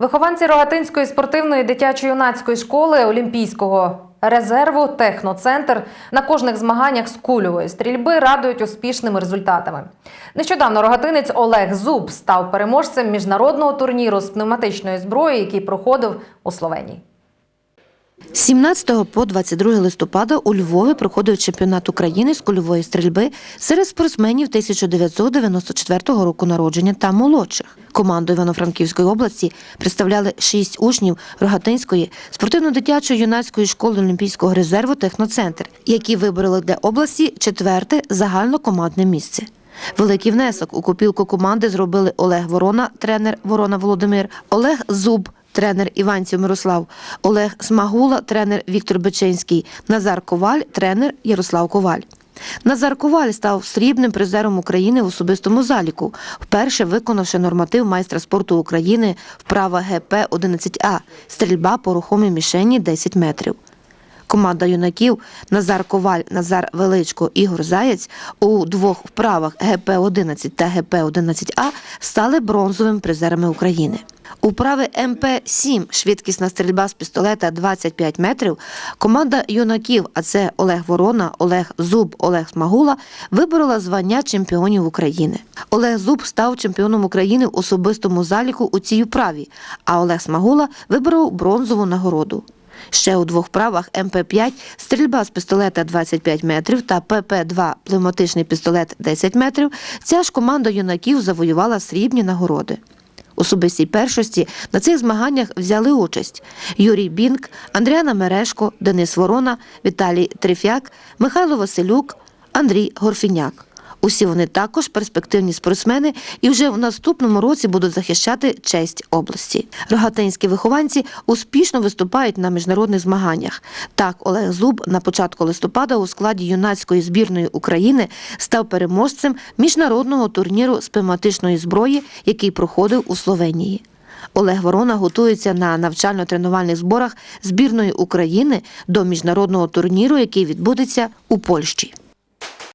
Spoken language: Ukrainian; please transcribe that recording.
Вихованці Рогатинської спортивної дитячо-юнацької школи Олімпійського резерву Техноцентр на кожних змаганнях з кульової стрільби радують успішними результатами. Нещодавно рогатинець Олег Зуб став переможцем міжнародного турніру з пневматичної зброї, який проходив у Словенії. З 17 по 22 листопада у Львові проходив чемпіонат України з кульової стрільби серед спортсменів 1994 року народження та молодших. Команду Івано-Франківської області представляли шість учнів Рогатинської спортивно-дитячої юнацької школи Олімпійського резерву Техноцентр, які вибороли для області четверте загальнокомандне місце. Великий внесок у копілку команди зробили Олег Ворона, тренер Ворона Володимир, Олег Зуб, тренер Іванців Мирослав, Олег Смагула, тренер Віктор Бечинський, Назар Коваль, тренер Ярослав Коваль. Назар Коваль став срібним призером України в особистому заліку, вперше виконавши норматив майстра спорту України вправа ГП 11А стрільба по рухомій мішені 10 метрів. Команда юнаків Назар Коваль, Назар Величко, Ігор Заєць у двох вправах ГП-11 та ГП-11А стали бронзовими призерами України. У вправи МП-7 швидкісна стрільба з пістолета 25 метрів команда юнаків, а це Олег Ворона, Олег Зуб, Олег Смагула, виборола звання чемпіонів України. Олег Зуб став чемпіоном України в особистому заліку у цій вправі, а Олег Смагула виборов бронзову нагороду. Ще у двох правах МП-5 стрільба з пістолета 25 метрів та ПП-2 пневматичний пістолет 10 метрів. Ця ж команда юнаків завоювала срібні нагороди. Особистій першості на цих змаганнях взяли участь Юрій Бінк, Андріана Мерешко, Денис Ворона, Віталій Трифяк, Михайло Василюк, Андрій Горфіняк. Усі вони також перспективні спортсмени і вже в наступному році будуть захищати честь області. Рогатинські вихованці успішно виступають на міжнародних змаганнях. Так, Олег Зуб на початку листопада у складі юнацької збірної України став переможцем міжнародного турніру з пневматичної зброї, який проходив у Словенії. Олег Ворона готується на навчально-тренувальних зборах збірної України до міжнародного турніру, який відбудеться у Польщі.